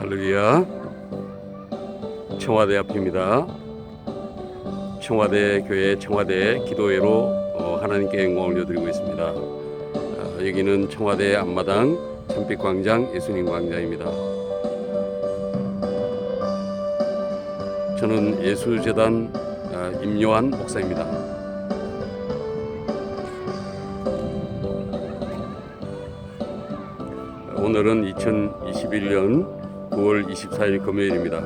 할렐루야. 청와대 앞입니다. 청와대 교회 청와대 기도회로 어, 하나님께 영광을 올려드리고 있습니다. 아, 여기는 청와대 앞마당 참빛광장 예수님 광장입니다. 저는 예수재단 아, 임요한 목사입니다. 오늘은 2021년 9월 24일 금요일입니다.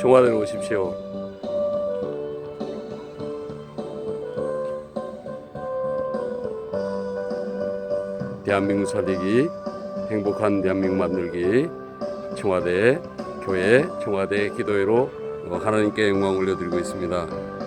청와대로 오십시오. 대한민국 살리기, 행복한 대한민국 만들기, 청와대 교회, 청와대 기도회로 어, 하나님께 영광 올려드리고 있습니다.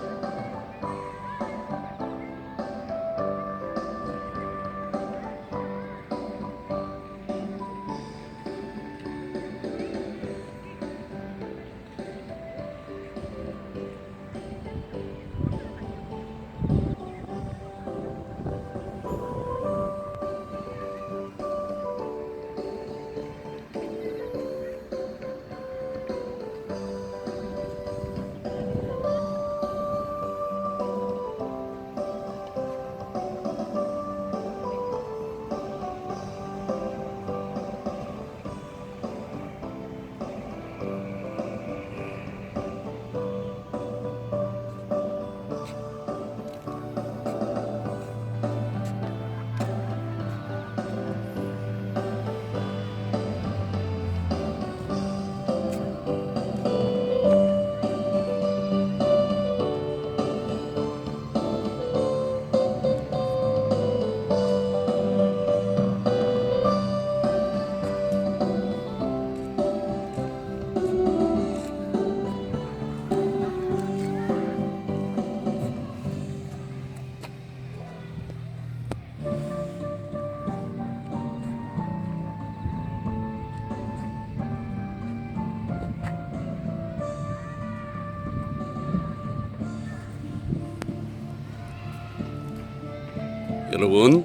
여러분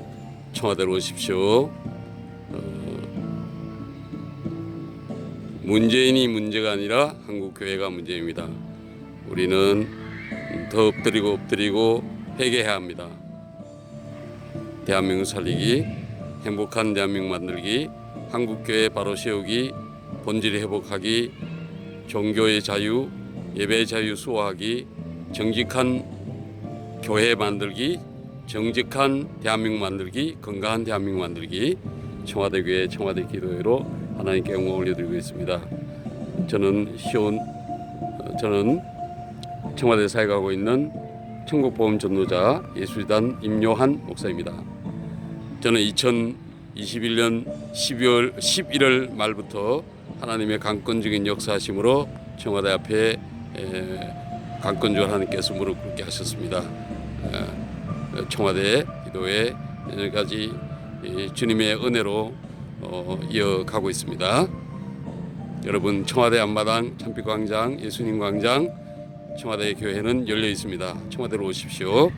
청와대로 오십시오. 어, 문재인이 문제가 아니라 한국 교회가 문제입니다. 우리는 더 엎드리고 엎드리고 회개해야 합니다. 대한민국 살리기, 행복한 대한민국 만들기, 한국 교회 바로 세우기, 본질 회복하기, 종교의 자유, 예배 자유 수호하기, 정직한 교회 만들기, 정직한 대한민국 만들기, 건강한 대한민국 만들기, 청와대 교회 청와대 기도회로 하나님께 영광 올려드리고 있습니다. 저는 시온 어, 저는 청와대 사역하고 있는 천국보험 전도자 예수단 임요한 목사입니다. 저는 2021년 12월 11월 말부터 하나님의 강권적인 역사하심으로 청와대 앞에 에, 강권주 하나님께서 무릎 꿇게 하셨습니다. 에, 청와대 기도회 이 주님의 은혜로 어, 이어가고 있습니다. 여러분 청와대 앞마당 참빛광장 예수님 광장 청와대 교회는 열려 있습니다. 청와대로 오십시오.